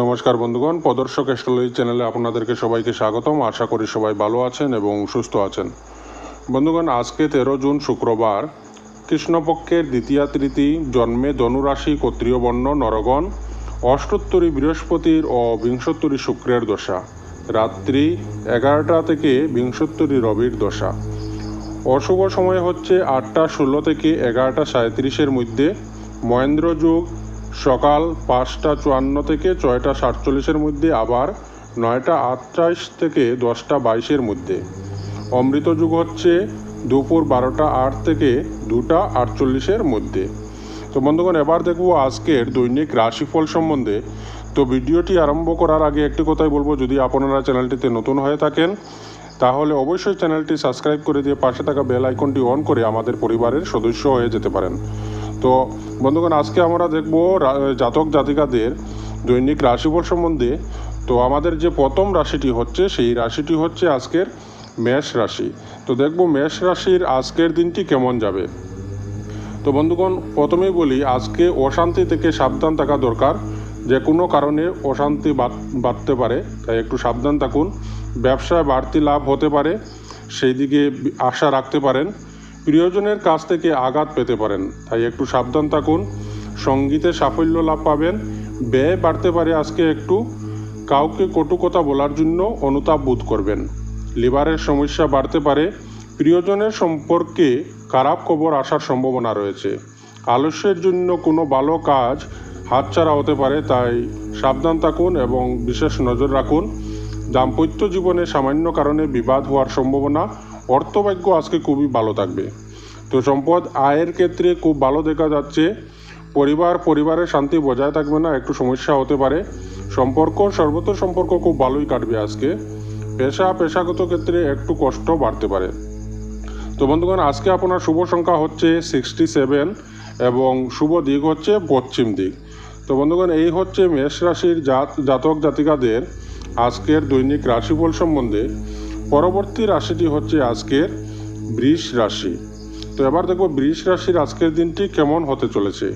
নমস্কার বন্ধুগণ, প্রদর্শক অ্যাস্ট্রোলজি চ্যানেলে আপনাদেরকে সবাইকে স্বাগতম। আশা করি সবাই ভালো আছেন এবং সুস্থ আছেন। বন্ধুগণ, আজকে তেরো জুন শুক্রবার, কৃষ্ণপক্ষের দ্বিতীয়া তৃতী জন্মে ধনুরাশি ক্ষত্রিয় বর্ণ নরগণ, অষ্টোত্তরী বৃহস্পতির ও বিংশোত্তরী শুক্রের দশা, রাত্রি এগারোটা থেকে বিংশোত্তরী রবির দশা। অশুভ সময় হচ্ছে আটটা ষোলো থেকে এগারোটা সাঁত্রিশের মধ্যে। মহেন্দ্র যুগ সকাল পাঁচটা চুয়ান্ন থেকে ছয়টা সাতচল্লিশের মধ্যে, আবার নয়টা আটত্রিশ থেকে দশটা বাইশের মধ্যে। অমৃত যুগ হচ্ছে দুপুর বারোটা আট থেকে দুটা আটচল্লিশের মধ্যে। তো বন্ধুগণ, এবার দেখব আজকের দৈনিক রাশিফল সম্বন্ধে। তো ভিডিওটি আরম্ভ করার আগে একটি কথাই বলব, যদি আপনারা চ্যানেলটিতে নতুন হয়ে থাকেন, তাহলে অবশ্যই চ্যানেলটি সাবস্ক্রাইব করে দিয়ে পাশে থাকা বেল আইকনটি অন করে আমাদের পরিবারের সদস্য হয়ে যেতে পারেন। তো বন্ধুগণ, আজকে আমরা দেখব জাতক জাতিকাদের দৈনিক রাশিফল সম্বন্ধে। তো আমাদের যে প্রথম রাশিটি হচ্ছে, সেই রাশিটি হচ্ছে আজকের মেষ রাশি। তো দেখব মেষ রাশির আজকের দিনটি কেমন যাবে। তো বন্ধুগণ, প্রথমেই বলি, আজকে অশান্তি থেকে সাবধান থাকা দরকার। যে কোনো কারণে অশান্তি বাড়তে পারে, তাই একটু সাবধান থাকুন। ব্যবসায় বাড়তি লাভ হতে পারে, সেই দিকে আশা রাখতে পারেন। প্রিয়জনের কাছ থেকে আঘাত পেতে পারেন। তাই একটু সাবধান থাকুন। সঙ্গীতে সাফল্য লাভ পাবেন। ব্যয় বাড়তে পারে আজকে একটু। কাউকে কটু কথা বলার জন্য অনুতাপ বোধ করবেন। লিভারের সমস্যা বাড়তে পারে। প্রিয়জনের সম্পর্কে খারাপ খবর আসার সম্ভাবনা রয়েছে। আলস্যের জন্য কোনো ভালো কাজ হাতছাড়া হতে পারে, তাই সাবধান থাকুন এবং বিশেষ নজর রাখুন। দাম্পত্য জীবনে সামান্য কারণে বিবাদ হওয়ার সম্ভাবনা অর্থভাগ্য আজকে খুবই ভালো থাকবে। তো সম্পদ আয়ের ক্ষেত্রে খুব ভালো দেখা যাচ্ছে। পরিবার, পরিবারের শান্তি বজায় থাকবে না, একটু সমস্যা হতে পারে। সম্পর্ক, সর্বত্র সম্পর্ক খুব ভালোই কাটবে আজকে। পেশা, পেশাগত ক্ষেত্রে একটু কষ্ট বাড়তে পারে। তো বন্ধুগণ, আজকে আপনার শুভ সংখ্যা হচ্ছে সিক্সটি সেভেন এবং শুভ দিক হচ্ছে পশ্চিম দিক। তো বন্ধুগণ, এই হচ্ছে মেষ রাশির জাত জাতক জাতিকাদের আজকের দৈনিক রাশিফল সম্বন্ধে। পরবর্তী রাশিটি হচ্ছে আজকের বৃষ রাশি। তো এবার দেখব বৃষ রাশির আজকের দিনটি কেমন হতে চলেছে।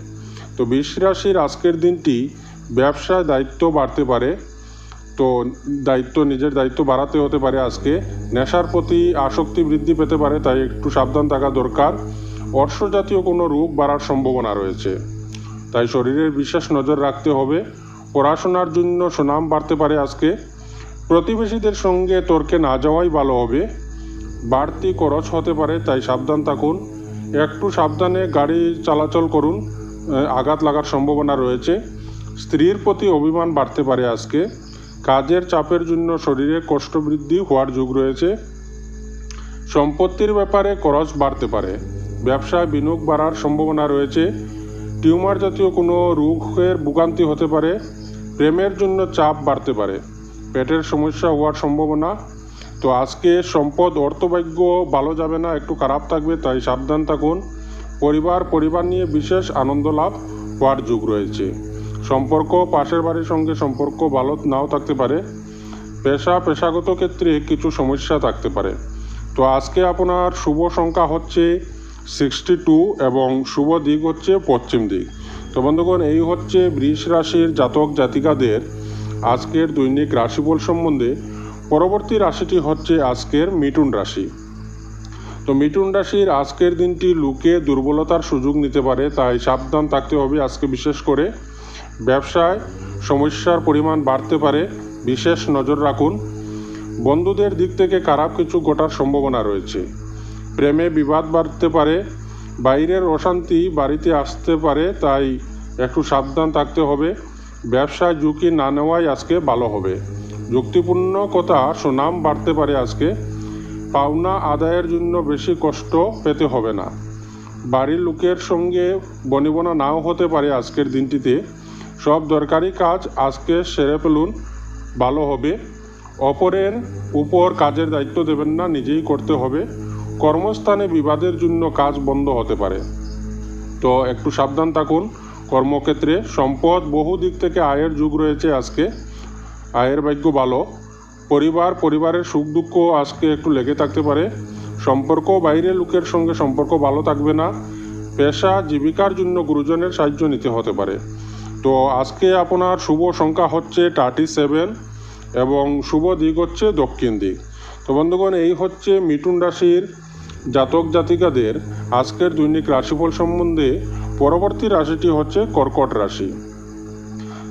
তো বৃষ রাশির আজকের দিনটি ব্যবসায় দায়িত্ব বাড়তে পারে, তো দায়িত্ব, নিজের দায়িত্ব বাড়াতে হতে পারে আজকে। নেশার প্রতি আসক্তি বৃদ্ধি পেতে পারে, তাই একটু সাবধান থাকা দরকার। অর্শ জাতীয় কোনো রোগ বাড়ার সম্ভাবনা রয়েছে, তাই শরীরের বিশেষ নজর রাখতে হবে। পড়াশোনার জন্য সুনাম বাড়তে পারে আজকে। প্রতিবেশীদের সঙ্গে তর্কে না যাওয়াই ভালো হবে। বাড়তি খরচ হতে পারে, তাই সাবধান থাকুন। একটু সাবধানে গাড়ি চলাচল করুন আঘাত লাগার সম্ভাবনা রয়েছে। স্ত্রীর প্রতি অভিমান বাড়তে পারে আজকে। কাজের চাপের জন্য শরীরে কষ্ট বৃদ্ধি হওয়ার যোগ রয়েছে। সম্পত্তির ব্যাপারে খরচ বাড়তে পারে। ব্যবসায় বিনিয়োগ বাড়ার সম্ভাবনা রয়েছে। টিউমার জাতীয় কোনো রোগের ভোগান্তি হতে পারে। প্রেমের জন্য চাপ বাড়তে পারে। পেটের সমস্যা হওয়ার সম্ভাবনা। তো আজকে সম্পদ, অর্থভাগ্য ভালো যাবে না, একটু খারাপ থাকবে, তাই সাবধান থাকুন। পরিবার পরিবার নিয়ে বিশেষ আনন্দ লাভ হওয়ার যুগ রয়েছে। সম্পর্ক পাশের বাড়ির সঙ্গে সম্পর্ক ভালো নাও থাকতে পারে। পেশা, পেশাগত ক্ষেত্রে কিছু সমস্যা থাকতে পারে। তো আজকে আপনার শুভ সংখ্যা হচ্ছে সিক্সটি টু এবং শুভ দিক হচ্ছে পশ্চিম দিক। তো বন্ধুগণ, এই হচ্ছে বৃষ রাশির জাতক জাতিকাদের আজকের দৈনিক রাশিফল সম্বন্ধে পরবর্তী রাশিটি হচ্ছে আজকের মিটুন রাশি। তো মিটুন রাশির আজকের দিনটি লুকে দুর্বলতার সুযোগ নিতে পারে, তাই সাবধান থাকতে হবে আজকে বিশেষ করে। ব্যবসায় সমস্যার পরিমাণ বাড়তে পারে, বিশেষ নজর রাখুন। বন্ধুদের দিক থেকে খারাপ কিছু ঘটার সম্ভাবনা রয়েছে। প্রেমে বিবাদ বাড়তে পারে, বাইরের অশান্তি বাড়িতে আসতে পারে, তাই একটু সাবধান থাকতে হবে। ব্যবসায় ঝুঁকি না নেওয়াই আজকে ভালো হবে। যুক্তিপূর্ণ কথা, সুনাম বাড়তে পারে আজকে। পাওনা আদায়ের জন্য বেশি কষ্ট পেতে হবে না। বাড়ির লোকের সঙ্গে বনিবনা নাও হতে পারে আজকের দিনটিতে। সব দরকারি কাজ আজকে সেরে ফেলুন, ভালো হবে। অপরের উপর কাজের দায়িত্ব দেবেন না, নিজেই করতে হবে। কর্মস্থানে বিবাদের জন্য কাজ বন্ধ হতে পারে। তো একটু সাবধান থাকুন। কর্মক্ষেত্রে সম্পদ বহু দিক থেকে আয়ের যুগ রয়েছে আজকে। আয়ের ভাগ্য ভালো। পরিবার, পরিবারের সুখ দুঃখ আজকে একটু লেগে থাকতে পারে। সম্পর্ক বাইরের লোকের সঙ্গে সম্পর্ক ভালো থাকবে না। পেশা, জীবিকার জন্য গুরুজনের সাহায্য নিতে হতে পারে। তো আজকে আপনার শুভ সংখ্যা হচ্ছে থার্টি সেভেন এবং শুভ দিক হচ্ছে দক্ষিণ দিক। তো বন্ধুগণ, এই হচ্ছে মিথুন রাশির জাতক জাতিকাদের আজকের দৈনিক রাশিফল সম্বন্ধে পরবর্তী রাশিটি হচ্ছে কর্কট রাশি।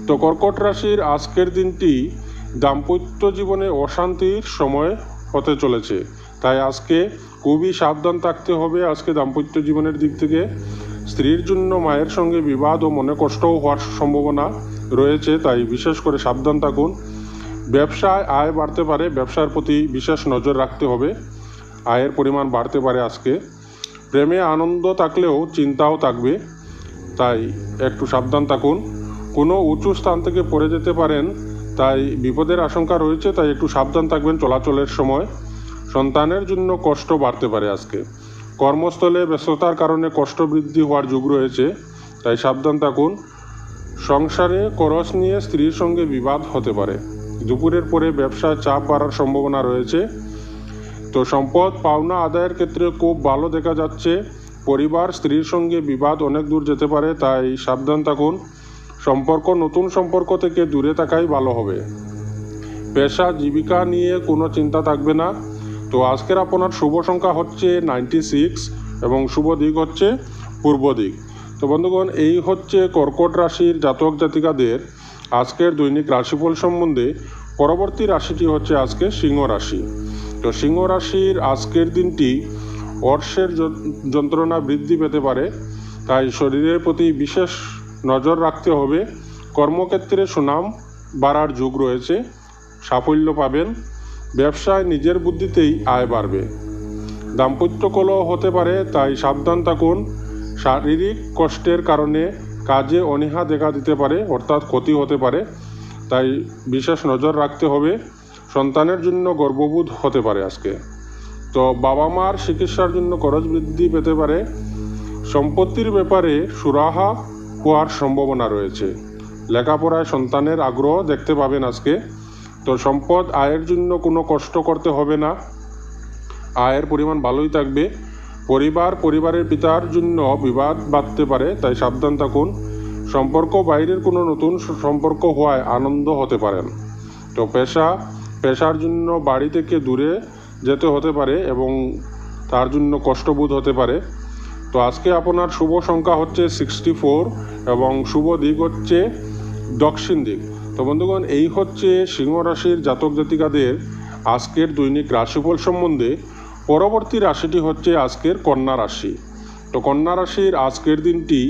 তো কর্কট রাশির আজকের দিনটি দাম্পত্য জীবনে অশান্তির সময় হতে চলেছে। তাই আজকে খুবই সাবধান থাকতে হবে আজকে দাম্পত্য জীবনের দিক থেকে। স্ত্রীর জন্য, মায়ের সঙ্গে বিবাদ ও মনে কষ্টও হওয়ার সম্ভাবনা রয়েছে, তাই বিশেষ করে সাবধান থাকুন। ব্যবসায় আয় বাড়তে পারে, ব্যবসার প্রতি বিশেষ নজর রাখতে হবে। আয়ের পরিমাণ বাড়তে পারে আজকে। প্রেমে আনন্দ থাকলেও চিন্তাও থাকবে, তাই একটু সাবধান থাকুন। কোনো উঁচু স্থান থেকে পড়ে যেতে পারেন, তাই বিপদের আশঙ্কা রয়েছে, তাই একটু সাবধান থাকবেন চলাচলের সময়। সন্তানের জন্য কষ্ট বাড়তে পারে আজকে। কর্মস্থলে ব্যস্ততার কারণে কষ্ট বৃদ্ধি হওয়ার যুগ রয়েছে, তাই সাবধান থাকুন। সংসারে করস নিয়ে স্ত্রীর সঙ্গে বিবাদ হতে পারে। দুপুরের পরে ব্যবসায় চাপ বাড়ার সম্ভাবনা রয়েছে তো সম্পদ, পাওনা আদায়ের ক্ষেত্রে খুব ভালো দেখা যাচ্ছে। পরিবার, স্ত্রীর সঙ্গে বিবাদ অনেক দূর যেতে পারে, তাই সাবধান থাকুন। সম্পর্ক, নতুন সম্পর্ক থেকে দূরে থাকাই ভালো হবে। পেশা, জীবিকা নিয়ে কোনো চিন্তা থাকবে না। তো আজকের আপনার শুভ সংখ্যা হচ্ছে নাইনটি সিক্স এবং শুভ দিক হচ্ছে পূর্ব দিক। তো বন্ধুগণ, এই হচ্ছে কর্কট রাশির জাতক জাতিকাদের আজকের দৈনিক রাশিফল সম্বন্ধে। পরবর্তী রাশিটি হচ্ছে আজকে সিংহ রাশি। তো সিংহ রাশির আজকের দিনটি অর্শের যন্ত্রণা বৃদ্ধি পেতে পারে। তাই শরীরের প্রতি বিশেষ নজর রাখতে হবে। কর্মক্ষেত্রে সুনাম বাড়ার যুগ রয়েছে। সাফল্য পাবেন। ব্যবসায় নিজের বুদ্ধিতেই আয় বাড়বে। দাম্পত্য কলহ হতে পারে, তাই সাবধান থাকুন। শারীরিক কষ্টের কারণে কাজে অনীহা দেখা দিতে পারে, অর্থাৎ ক্ষতি হতে পারে। তাই বিশেষ নজর রাখতে হবে। সন্তানের জন্য গর্ববোধ হতে পারে আজকে। তো বাবা মার চিকিৎসার জন্য খরচ বৃদ্ধি পেতে পারে। সম্পত্তির ব্যাপারে সুরাহা হওয়ার সম্ভাবনা রয়েছে। লেখাপড়ায় সন্তানের আগ্রহ দেখতে পাবেন আজকে। তো সম্পদ আয়ের জন্য কোনো কষ্ট করতে হবে না। আয়ের পরিমাণ ভালোই থাকবে। পরিবার পরিবারের পিতার জন্য বিবাদ বাঁধতে পারে, তাই সাবধান থাকুন। সম্পর্ক বাইরের কোনো নতুন সম্পর্ক হওয়ায় আনন্দ হতে পারেন। তো পেশা পেশার জন্য বাড়ি থেকে দূরে যেতে হতে পারে এবং তার জন্য কষ্টবোধ হতে পারে। তো আজকে আপনার শুভ সংখ্যা হচ্ছে সিক্সটি ফোর এবং শুভ দিক হচ্ছে দক্ষিণ দিক। তো বন্ধুগণ, এই হচ্ছে সিংহ রাশির জাতক জাতিকাদের আজকের দৈনিক রাশিফল সম্বন্ধে। পরবর্তী রাশিটি হচ্ছে আজকের কন্যা রাশি। তো কন্যা রাশির আজকের দিনটি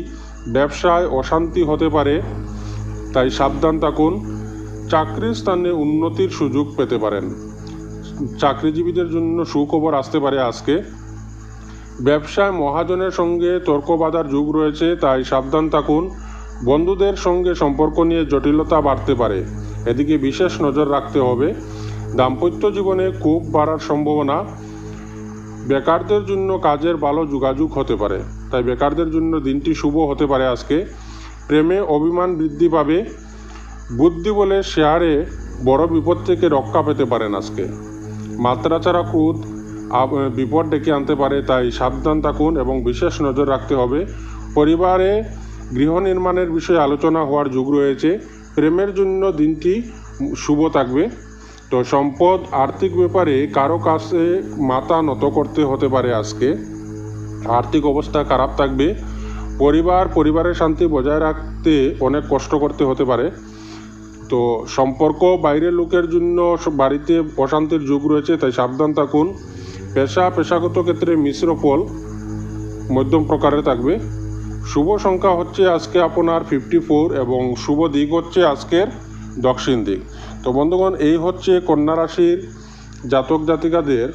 ব্যবসায় অশান্তি হতে পারে, তাই সাবধান থাকুন। চাকরির স্থানে উন্নতির সুযোগ পেতে পারেন। চাকরিজীবীদের জন্য সুখবর আসতে পারে আজকে। ব্যবসায় মহাজনের সঙ্গে তর্ক বাঁধার যুগ রয়েছে, তাই সাবধান থাকুন। বন্ধুদের সঙ্গে সম্পর্ক নিয়ে জটিলতা বাড়তে পারে। এদিকে বিশেষ নজর রাখতে হবে। দাম্পত্য জীবনে খুব বাড়ার সম্ভাবনা। বেকারদের জন্য কাজের ভালো যোগাযোগ হতে পারে, তাই বেকারদের জন্য দিনটি শুভ হতে পারে আজকে। প্রেমে অভিমান বৃদ্ধি পাবে। বুদ্ধি বলে শেয়ারে বড় বিপদ থেকে রক্ষা পেতে পারেন আজকে। মাত্রা ছাড়া আব- বিপদ ডেকে আনতে পারে, তাই সাবধান থাকুন এবং বিশেষ নজর রাখতে হবে। পরিবারে গৃহ নির্মাণের বিষয়ে আলোচনা হওয়ার যুগ রয়েছে। প্রেমের জন্য দিনটি শুভ থাকবে। তো সম্পদ, আর্থিক ব্যাপারে কারও কাছে মাথা নত করতে হতে পারে আজকে। আর্থিক অবস্থা খারাপ থাকবে। পরিবার, পরিবারের শান্তি বজায় রাখতে অনেক কষ্ট করতে হতে পারে। তো সম্পর্ক বাইরের লোকের জন্য বাড়িতে অশান্তির যুগ রয়েছে, তাই সাবধান থাকুন। পেশা, পেশাগত ক্ষেত্রে মিশ্র ফল মধ্যম প্রকারে থাকবে। শুভ সংখ্যা হচ্ছে আজকে আপনার ফিফটি ফোর এবং শুভ দিক হচ্ছে আজকের দক্ষিণ দিক। তো বন্ধুগণ, এই হচ্ছে কন্যা রাশির জাতক জাতিকাদের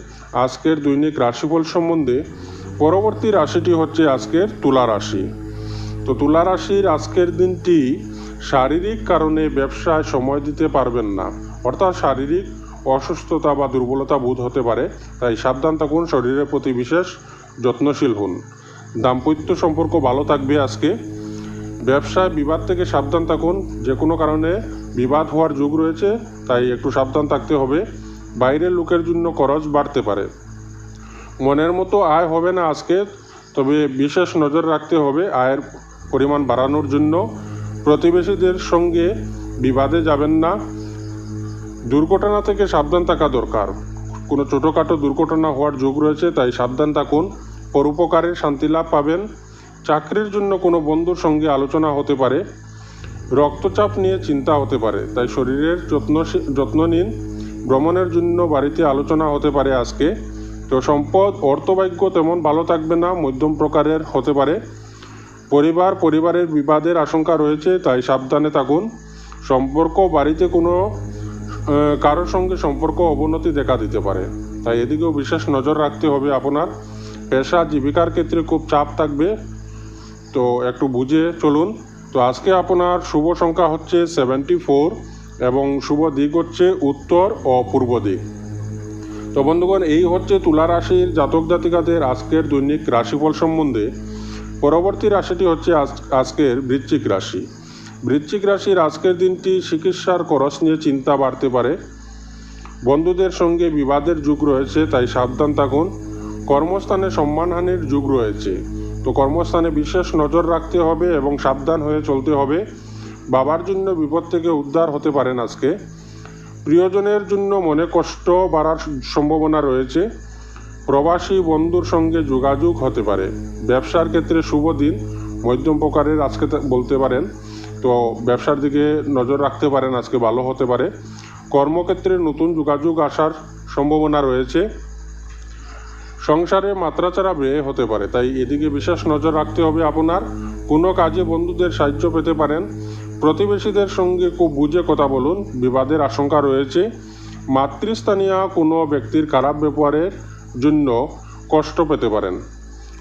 আজকের দৈনিক রাশিফল সম্বন্ধে। পরবর্তী রাশিটি হচ্ছে আজকের তুলা রাশি। তো তুলা রাশির আজকের দিনটি শারীরিক কারণে ব্যবসায় সময় দিতে পারবেন না। অর্থাৎ শারীরিক অসুস্থতা বা দুর্বলতা বোধ হতে পারে, তাই সাবধান থাকুন, শরীরের প্রতি বিশেষ যত্নশীল হন। দাম্পত্য সম্পর্ক ভালো থাকবে আজকে। ব্যবসায় বিবাদ থেকে সাবধান থাকুন, যে কোনো কারণে বিবাদ হওয়ার যুগ রয়েছে, তাই একটু সাবধান থাকতে হবে। বাইরের লোকের জন্য খরচ বাড়তে পারে। মনের মতো আয় হবে না আজকে, তবে বিশেষ নজর রাখতে হবে আয়ের পরিমাণ বাড়ানোর জন্য। প্রতিবেশীদের সঙ্গে বিবাদে যাবেন না। দুর্ঘটনা থেকে সাবধান থাকা দরকার। কোনো ছোটোখাটো দুর্ঘটনা হওয়ার যোগ রয়েছে, তাই সাবধান থাকুন। পরোপকারের শান্তি লাভ পাবেন। চাকরির জন্য কোনো বন্ধুর সঙ্গে আলোচনা হতে পারে। রক্তচাপ নিয়ে চিন্তা হতে পারে, তাই শরীরের যত্ন যত্ন নিন। ভ্রমণের জন্য বাড়িতে আলোচনা হতে পারে আজকে। তো সম্পদ অর্থভাগ্য তেমন ভালো থাকবে না, মধ্যম প্রকারের হতে পারে। পরিবার, পরিবারের বিবাদের আশঙ্কা রয়েছে, তাই সাবধানে থাকুন। সম্পর্ক বাড়িতে কোনো কারোর সঙ্গে সম্পর্ক অবনতি দেখা দিতে পারে। তাই এদিকেও বিশেষ নজর রাখতে হবে আপনার। পেশা জীবিকার ক্ষেত্রে খুব চাপ থাকবে। তো একটু বুঝে চলুন। তো আজকে আপনার শুভ সংখ্যা হচ্ছে সেভেন্টি ফোর এবং শুভ দিক হচ্ছে উত্তর ও পূর্ব দিক। তো বন্ধুগণ, এই হচ্ছে তুলা রাশির জাতক জাতিকাদের আজকের দৈনিক রাশিফল সম্বন্ধে। পরবর্তী রাশিটি হচ্ছে আজ- আজকের বৃশ্চিক রাশি। বৃশ্চিক রাশির আজকের দিনটি চিকিৎসার খরচ নিয়ে চিন্তা বাড়তে পারে। বন্ধুদের সঙ্গে বিবাদের যুগ রয়েছে, তাই সাবধান থাকুন। কর্মস্থানে সম্মানহানির যুগ রয়েছে, তো কর্মস্থানে বিশেষ নজর রাখতে হবে এবং সাবধান হয়ে চলতে হবে। বাবার জন্য বিপদ থেকে উদ্ধার হতে পারেন আজকে। প্রিয়জনের জন্য মনে কষ্ট বাড়ার সম্ভাবনা রয়েছে। প্রবাসী বন্ধুর সঙ্গে যোগাযোগ হতে পারে। ব্যবসার ক্ষেত্রে শুভ দিন। মধ্যম প্রকারের আজকে বলতে পারেন। তো ব্যবসার দিকে নজর রাখতে পারেন, আজকে ভালো হতে পারে। কর্মক্ষেত্রে নতুন যোগাযোগ আসার সম্ভাবনা রয়েছে। সংসারে মাত্রাচাড়া ব্যয় হতে পারে, তাই এদিকে বিশেষ নজর রাখতে হবে আপনার। কোনো কাজে বন্ধুদের সাহায্য পেতে পারেন। প্রতিবেশীদের সঙ্গে খুব বুঝে কথা বলুন, বিবাদের আশঙ্কা রয়েছে। মাতৃস্থানীয় কোনো ব্যক্তির খারাপ ব্যবহারের জন্য কষ্ট পেতে পারেন।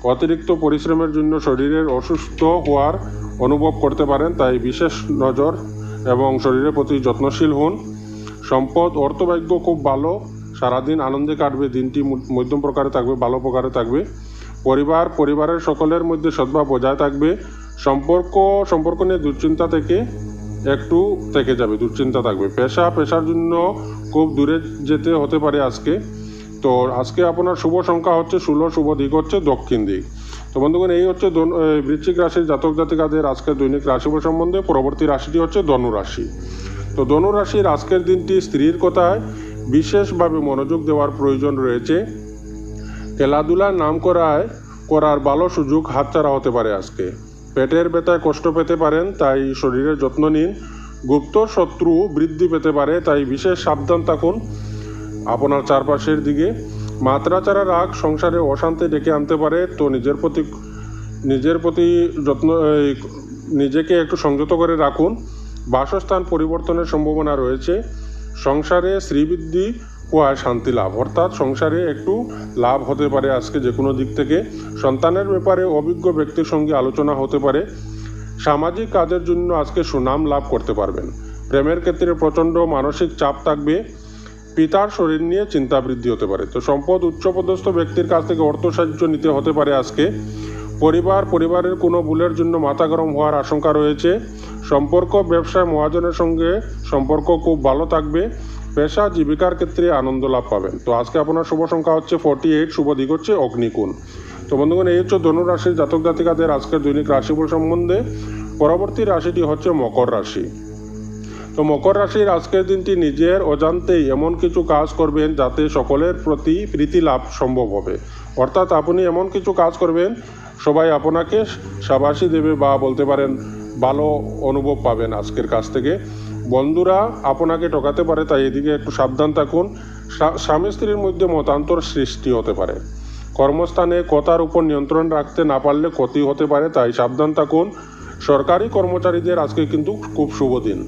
অতিরিক্ত পরিশ্রমের জন্য শরীরের অসুস্থ হওয়ার অনুভব করতে পারেন, তাই বিশেষ নজর এবং শরীরের প্রতি যত্নশীল হন। সম্পদ, অর্থভাগ্য খুব ভালো, সারাদিন আনন্দে কাটবে, দিনটি মধ্যম প্রকারে থাকবে, ভালো প্রকারে থাকবে। পরিবার, পরিবারের সকলের মধ্যে সদ্ভাব বজায় থাকবে। সম্পর্ক সম্পর্ক নিয়ে দুশ্চিন্তা থেকে একটু থেকে যাবে, দুশ্চিন্তা থাকবে। পেশা, পেশার জন্য খুব দূরে যেতে হতে পারে আজকে। তো আজকে আপনার শুভ সংখ্যা হচ্ছে ষোলো, শুভ দিক হচ্ছে দক্ষিণ দিক। তো বন্ধুগণ, এই হচ্ছে বৃশ্চিক রাশির জাতক জাতিকাদের আজকের দৈনিক রাশিফল সম্বন্ধে। পরবর্তী রাশিটি হচ্ছে ধনুরাশি তো ধনুরাশির আজকের দিনটি স্ত্রীর কথায় বিশেষভাবে মনোযোগ দেওয়ার প্রয়োজন রয়েছে। খেলাধুলার নাম করায় করার ভালো সুযোগ হাতছাড়া হতে পারে আজকে। পেটের ব্যথায় কষ্ট পেতে পারেন, তাই শরীরের যত্ন নিন। গুপ্ত শত্রু বৃদ্ধি পেতে পারে, তাই বিশেষ সাবধান থাকুন। আপনার চারপাশের দিকে মাত্রাচাড়া রাগ, সংসারে অশান্তি ডেকে আনতে পারে, তো নিজের প্রতি নিজের প্রতি যত্ন নিজেকে একটু সংযত করে রাখুন। বাসস্থান পরিবর্তনের সম্ভাবনা রয়েছে। সংসারে শ্রীবৃদ্ধি হওয়ায় শান্তি লাভ। অর্থাৎ সংসারে একটু লাভ হতে পারে আজকে যে কোনো দিক থেকে। সন্তানের ব্যাপারে অভিজ্ঞ ব্যক্তির সঙ্গে আলোচনা হতে পারে। সামাজিক কাজের জন্য আজকে সুনাম লাভ করতে পারবেন। প্রেমের ক্ষেত্রে প্রচণ্ড মানসিক চাপ থাকবে। পিতার শরীর নিয়ে চিন্তা বৃদ্ধি হতে পারে। তো সম্পদ উচ্চপদস্থ ব্যক্তির কাছ থেকে অর্থ সাহায্য নিতে হতে পারে আজকে। পরিবার, পরিবারের কোনো ভুলের জন্য মাথা গরম হওয়ার আশঙ্কা রয়েছে। সম্পর্ক, ব্যবসায়, মহাজনের সঙ্গে সম্পর্ক খুব ভালো থাকবে। পেশা, জীবিকার ক্ষেত্রে আনন্দ লাভ পাবেন। তো আজকে আপনার শুভ সংখ্যা হচ্ছে ফর্টি এইট শুভ দিক হচ্ছে অগ্নিকুণ। তো বন্ধুগণ, এই হচ্ছে ধনুরাশির জাতক জাতিকাদের আজকের দৈনিক রাশিফল সম্বন্ধে। পরবর্তী রাশিটি হচ্ছে মকর রাশি। তো মকর রাশির আজকের দিনটি নিজের অজান্তেই এমন কিছু কাজ করবেন যাতে সকলের প্রতি প্রীতি লাভ সম্ভব হবে। অর্থাৎ আপনি এমন কিছু কাজ করবেন, সবাই আপনাকে সাবাসী দেবে বা বলতে পারেন ভালো অনুভব পাবেন আজকের কাছ থেকে। বন্ধুরা আপনাকে ঠকাতে পারে, তাই এদিকে একটু সাবধান থাকুন। স্বামী স্ত্রীর মধ্যে মতান্তর সৃষ্টি হতে পারে। কর্মস্থানে কথার উপর নিয়ন্ত্রণ রাখতে না পারলে ক্ষতি হতে পারে, তাই সাবধান থাকুন। সরকারি কর্মচারীদের আজকে কিন্তু খুব শুভ দিন।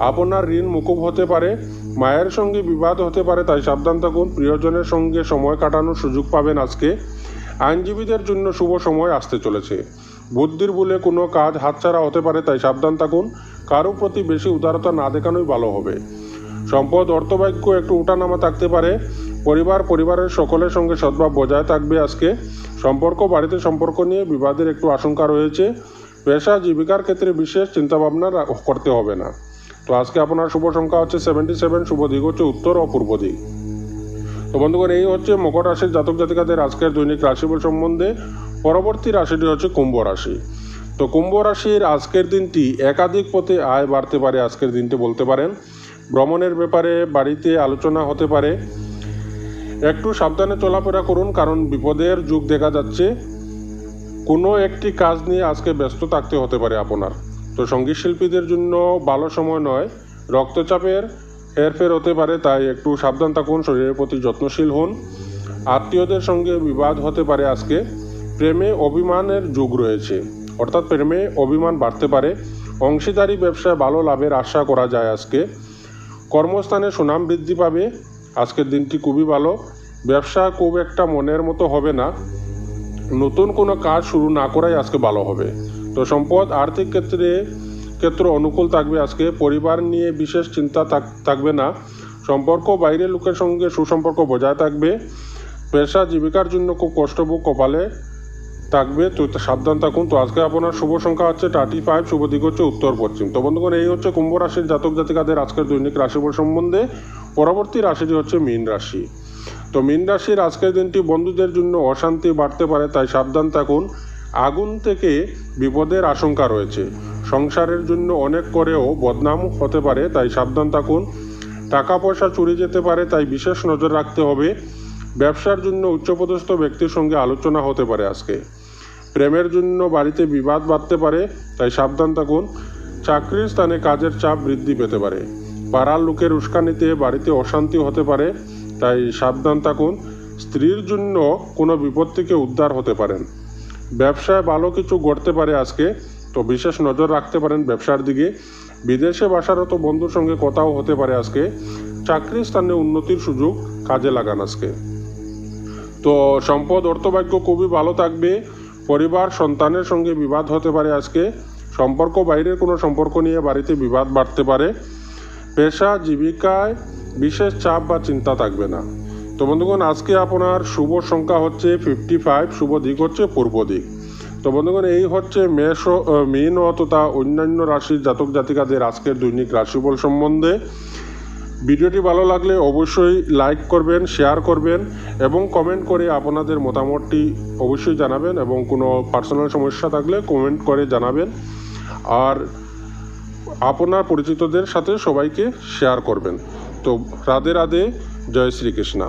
আপনার ঋণ মুকুব হতে পারে, মায়ের সঙ্গে বিবাদ হতে পারে, তাই সাবধান থাকুন। প্রিয়জনের সঙ্গে সময় কাটানোর সুযোগ পাবেন আজকে। আইনজীবীদের জন্য শুভ সময় আসতে চলেছে। বুদ্ধির বলে কোনো কাজ হাতছাড়া হতে পারে, তাই সাবধান থাকুন। কারও প্রতি বেশি উদারতা না দেখানোই ভালো হবে। সম্পদ, অর্থভাগ্য একটু উঠানামা থাকতে পারে। পরিবার, পরিবারের সকলের সঙ্গে সদ্ভাব বজায় থাকবে আজকে। সম্পর্ক, বাড়িতে সম্পর্ক নিয়ে বিবাদের একটু আশঙ্কা রয়েছে। পেশা, জীবিকার ক্ষেত্রে বিশেষ চিন্তাভাবনা করতে হবে না। তো আজকে আপনার শুভ সংখ্যা হচ্ছে সেভেন্টি সেভেন শুভ দিক হচ্ছে উত্তর ও পূর্ব দিক। তো বন্ধুগণ, এই হচ্ছে মকর রাশির জাতক জাতিকাদের আজকের দৈনিক রাশিফল সম্বন্ধে। পরবর্তী রাশিটি হচ্ছে কুম্ভ রাশি। তো কুম্ভ রাশির আজকের দিনটি একাধিক পথে আয় বাড়তে পারে, আজকের দিনটি বলতে পারেন। ভ্রমণের ব্যাপারে বাড়িতে আলোচনা হতে পারে। একটু সাবধানে চলাফেরা করুন, কারণ বিপদের যুগ দেখা যাচ্ছে। কোনো একটি কাজ নিয়ে আজকে ব্যস্ত থাকতে হতে পারে আপনার। তো সংগীত শিল্পীদের জন্য ভালো সময় নয়। রক্তচাপের হেরফের হতে পারে, তাই একটু সাবধান থাকুন, শরীরের প্রতি যত্নশীল হন। আত্মীয়দের সঙ্গে বিবাদ হতে পারে আজকে। প্রেমে অভিমানের যুগ রয়েছে। অর্থাৎ প্রেমে অভিমান বাড়তে পারে। অংশীদারি ব্যবসায় ভালো লাভের আশা করা যায় আজকে। কর্মস্থানে সুনাম বৃদ্ধি পাবে। আজকের দিনটি খুবই ভালো। ব্যবসা খুব একটা মনের মতো হবে না। নতুন কোনো কাজ শুরু না করাই আজকে ভালো হবে। তো সম্পদ, আর্থিক ক্ষেত্রে, ক্ষেত্র অনুকূল থাকবে আজকে। পরিবার নিয়ে বিশেষ চিন্তা থাক- থাকবে না। সম্পর্ক বাইরের লোকের সঙ্গে সুসম্পর্ক বজায় থাকবে। পেশা জীবিকার জন্য খুব কষ্টভোগ কপালে থাকবে। তো সাবধান থাকুন। তো আজকে আপনার শুভ সংখ্যা হচ্ছে থার্টি ফাইভ শুভ দিক হচ্ছে উত্তর পশ্চিম। তো বন্ধুগণ, এই হচ্ছে কুম্ভ রাশির জাতক জাতিকাদের আজকের দৈনিক রাশিফল সম্বন্ধে। পরবর্তী রাশিটি হচ্ছে মীন রাশি। তো মীন রাশির আজকের দিনটি বন্ধুদের জন্য অশান্তি বাড়তে পারে, তাই সাবধান থাকুন। আগুন থেকে বিপদের আশঙ্কা রয়েছে। সংসারের জন্য অনেক করেও বদনাম হতে পারে, তাই সাবধান থাকুন। টাকা পয়সা চুরি যেতে পারে, তাই বিশেষ নজর রাখতে হবে। ব্যবসার জন্য উচ্চপদস্থ ব্যক্তির সঙ্গে আলোচনা হতে পারে আজকে। প্রেমের জন্য বাড়িতে বিবাদ বাড়তে পারে, তাই সাবধান থাকুন। চাকরির স্থানে কাজের চাপ বৃদ্ধি পেতে পারে। পাড়ার লোকের উস্কানিতে বাড়িতে অশান্তি হতে পারে, তাই সাবধান থাকুন। স্ত্রীর জন্য কোনো বিপদ থেকে উদ্ধার হতে পারেন। ব্যবসায় ভালো কিছু ঘটতে পারে আজকে, তো বিশেষ নজর রাখতে পারেন ব্যবসার দিকে। বিদেশে বাসারত বন্ধুর সঙ্গে কথাও হতে পারে আজকে। চাকরি স্থানে উন্নতির সুযোগ কাজে লাগান আজকে। তো সম্পদ, অর্থভাগ্য খুবই ভালো থাকবে। পরিবার, সন্তানের সঙ্গে বিবাদ হতে পারে আজকে। সম্পর্ক, বাইরের কোনো সম্পর্ক নিয়ে বাড়িতে বিবাদ বাড়তে পারে। পেশা, জীবিকায় বিশেষ চাপ বা চিন্তা থাকবে না। তো বন্ধুগণ, আজকে আপনার শুভ সংখ্যা হচ্ছে ফিফটি ফাইভ শুভ দিক হচ্ছে পূর্ব দিক। তো বন্ধুগণ, এই হচ্ছে মেষ মীন তথা অন্যান্য রাশির জাতক জাতিকাদের আজকের দৈনিক রাশিফল সম্বন্ধে। ভিডিওটি ভালো লাগলে অবশ্যই লাইক করবেন, শেয়ার করবেন এবং কমেন্ট করে আপনাদের মতামতটি অবশ্যই জানাবেন এবং কোনো পার্সোনাল সমস্যা থাকলে কমেন্ট করে জানাবেন। আর আপনার পরিচিতদের সাথে সবাইকে শেয়ার করবেন। তো রাধে রাধে জয় শ্রীকৃষ্ণা